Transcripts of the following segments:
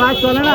মাছ চলে না।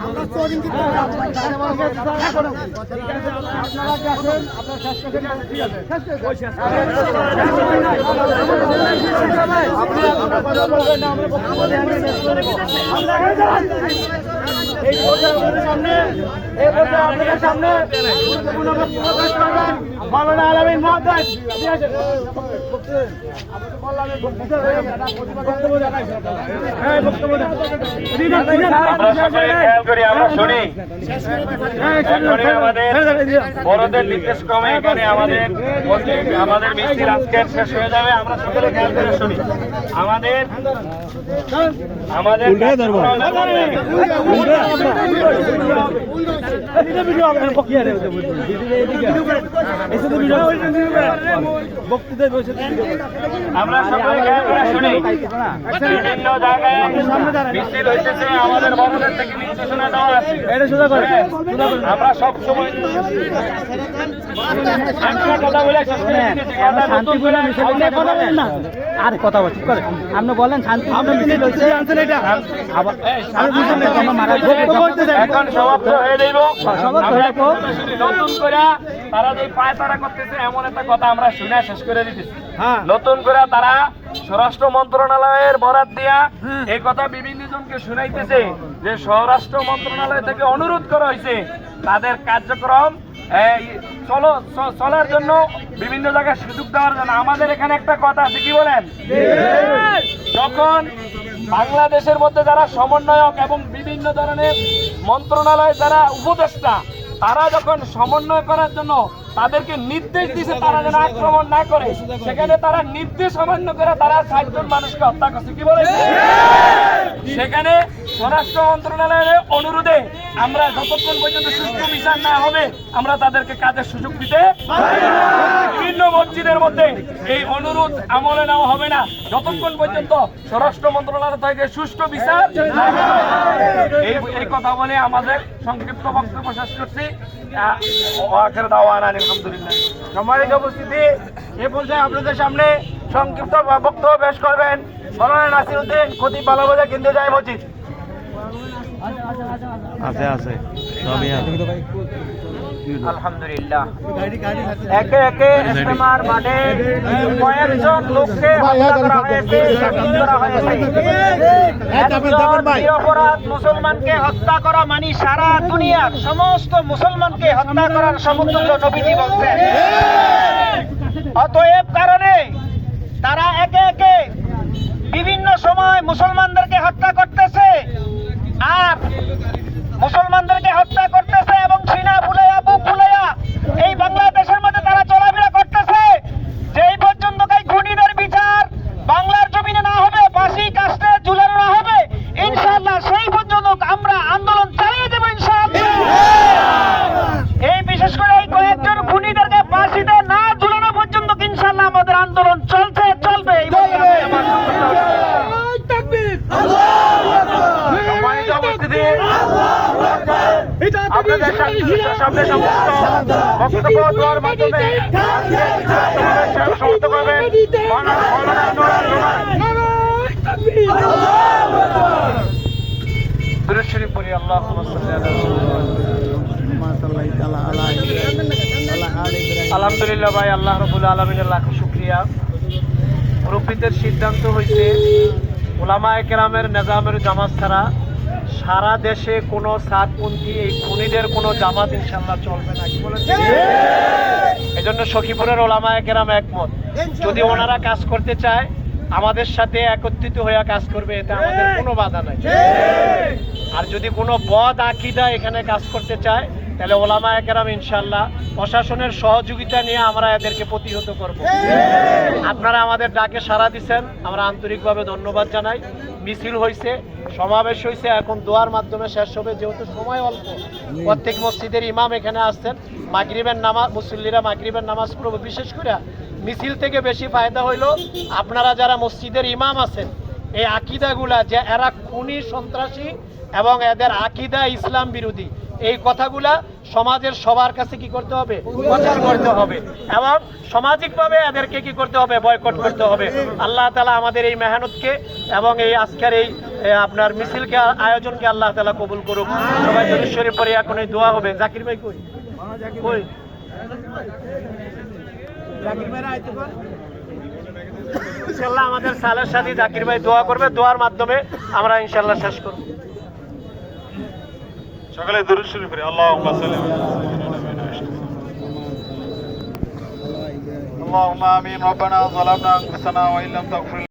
আমরা চোরিং কি আপনারা কি আসেন আপনার শেষ করছেন ঠিক আছে এই পর্যায়ে সামনে এই পর্যায়ে আপনাদের সামনে গুরুত্বপূর্ণ বক্তব্য পেশ করবেন মাওলানা আলামিন মহাদাস ঠিক আছে বড়দের নির্দেশ ক্রমে এখানে আমাদের আমাদের মিছিল আজকের শেষ হয়ে যাবে আমরা সকলে খেয়াল করে শুনি আমাদের আমাদের আমরা সকলে খেয়াল করে শুনি। বিভিন্ন জায়গায় মিছিল হইতেছে আমাদের বড়দের থেকে নির্দেশনা দেওয়া আছে। আমরা সব সময় কথা বলে শেষ করে কথা বলেন না। আরে কথা আপনি বলেন শান্তি এখন সমাপ্ত হয়ে যাইব। হয়ে। নতুন করে তারা যে পায় করতেছে এমন একটা কথা আমরা শুনে শেষ করে দিতেছি। হ্যাঁ। নতুন করে তারা স্বরাষ্ট্র মন্ত্রণালয়ের বরাদ দিয়া এই কথা বিভিন্ন জনকে শুনাইতেছে যে স্বরাষ্ট্র মন্ত্রণালয় থেকে অনুরোধ করা হয়েছে তাদের কার্যক্রম চলো চলার জন্য বিভিন্ন জায়গায় সুযোগ দেওয়ার জন্য। আমাদের এখানে একটা কথা আছে কি বলেন? যখন বাংলাদেশের মধ্যে যারা সমন্বয়ক এবং বিভিন্ন ধরনের মন্ত্রণালয় যারা উপদেষ্টা, তারা যখন সমন্বয় করার জন্য তাদেরকে নির্দেশ দিছে, তারা যেন আক্রমণ না করে, সেখানে তারা নির্দেশ অমান্য করে তারা সাতজন মানুষকে হত্যা করছে। কি বলে সেখানে স্বরাষ্ট্র মন্ত্রণালয়ের অনুরোধে আমরা যতক্ষণ পর্যন্ত সুষ্ঠু বিচার না হবে, আমরা তাদেরকে কাজের সুযোগ দিতে বিভিন্ন মসজিদের মধ্যে এই অনুরোধ আমলে নেওয়া হবে না। যতক্ষণ পর্যন্ত স্বরাষ্ট্র মন্ত্রণালয় থেকে সুষ্ঠু বিচার এই কথা বলে আমাদের সংক্ষিপ্ত বক্তব্য শেষ করছি। আলহামদুলিল্লাহ। সম্মানিত উপস্থিতি, এ পর্যায়ে আপনাদের সামনে সংক্ষিপ্ত বক্তব্য পেশ করবেন মৌলানা নাসির উদ্দিন খতিব বালাবাজা কেন্দ্রে যায় মসজিদ। আছে আছে সবই আছে। আলহামদুলিল্লাহ। একে একে ইস্তেমার মাঠে কয়েকজন লোককে হত্যা করা হয়েছে করা মুসলমানকে হত্যা করা মানে সারা দুনিয়ার সমস্ত মুসলমানকে হত্যা করার সমতুল্য নবীজি বলছেন। অতএব কারণে তারা একে একে বিভিন্ন সময় মুসলমানদেরকে হত্যা করতেছে। আর মুসলমানদেরকে হত্যা করতেছে এবং সিনা ফুলাইয়া বুক ফুলাইয়া এই বাংলাদেশের মধ্যে তারা চলাফেরা করতেছে যেই পর্যন্ত এই খুনিদের বিচার বাংলার জমিনে না হবে ফাঁসি কাস্টে ঝুলানো না হবে ইনশাআল্লাহ সেই পর্যন্ত আমরা আন্দোলন চালিয়ে দেবো ইনশাআল্লাহ এই বিশেষ করে এই কয়েকজন খুনিদেরকে ফাঁসিতে না ঝুলানো পর্যন্ত ইনশাআল্লাহ আমাদের আন্দোলন চলছে চলবে এই বলে আমি আমার আলহামদুলিল্লাহ ভাই, আল্লাহ রবুল আলমিনের লাখ শুক্রিয়া। মুরব্বীদের সিদ্ধান্ত হয়েছে ওলামা একরামের নেজামের জামাত ছাড়া সারা দেশে কোনো সাতপন্থী এই খুনিদের কোনো জামাত ইনশাল্লাহ চলবে না। কি বলেন এই জন্য সখীপুরের ওলামা কেরাম একমত যদি ওনারা কাজ করতে চায় আমাদের সাথে একত্রিত হয়ে কাজ করবে এতে আমাদের কোনো বাধা নাই। আর যদি কোনো বদ আকিদা এখানে কাজ করতে চায় তাহলে ওলামা একরাম ইনশাল্লাহ প্রশাসনের সহযোগিতা নিয়ে আমরা এদেরকে প্রতিহত করব। আপনারা আমাদের ডাকে সাড়া দিচ্ছেন আমরা আন্তরিকভাবে ধন্যবাদ জানাই। মিছিল হয়েছে সমাবেশ হয়েছে এখন দোয়ার মাধ্যমে শেষ হবে, যেহেতু সময় অল্প। প্রত্যেক মসজিদের ইমাম এখানে আসছেন। মাগরিবের নামাজ, মুসল্লিরা মাগরিবের নামাজ পড়ব। বিশেষ করে মিছিল থেকে বেশি ফায়দা হইল আপনারা যারা মসজিদের ইমাম আছেন, এই আকিদাগুলা যে এরা খুনি, সন্ত্রাসী এবং এদের আকিদা ইসলাম বিরোধী এই কথাগুলা সমাজের সবার কাছে কি করতে হবে? প্রচার করতে হবে। এবং সামাজিকভাবে এদেরকে কি করতে হবে? বয়কট করতে হবে। আল্লাহ তালা আমাদের এই মেহনতকে এবং এই আজকের এই আপনার মিছিলকে, আয়োজনকে আল্লাহ তালা কবুল করুক। সবাই পরে এখন এই দোয়া হবে। জাকির ভাই কই? কই? ইনশাল্লাহ আমাদের সালের সাথে জাকির ভাই দোয়া করবে। দোয়ার মাধ্যমে আমরা ইনশাল্লাহ শেষ করব। সকালে দরুদ শরীফ পড়ি আল্লাহুম্মা সাল্লি আলা اللهم آمين ربنا ظلمنا أنفسنا وإن لم تغفر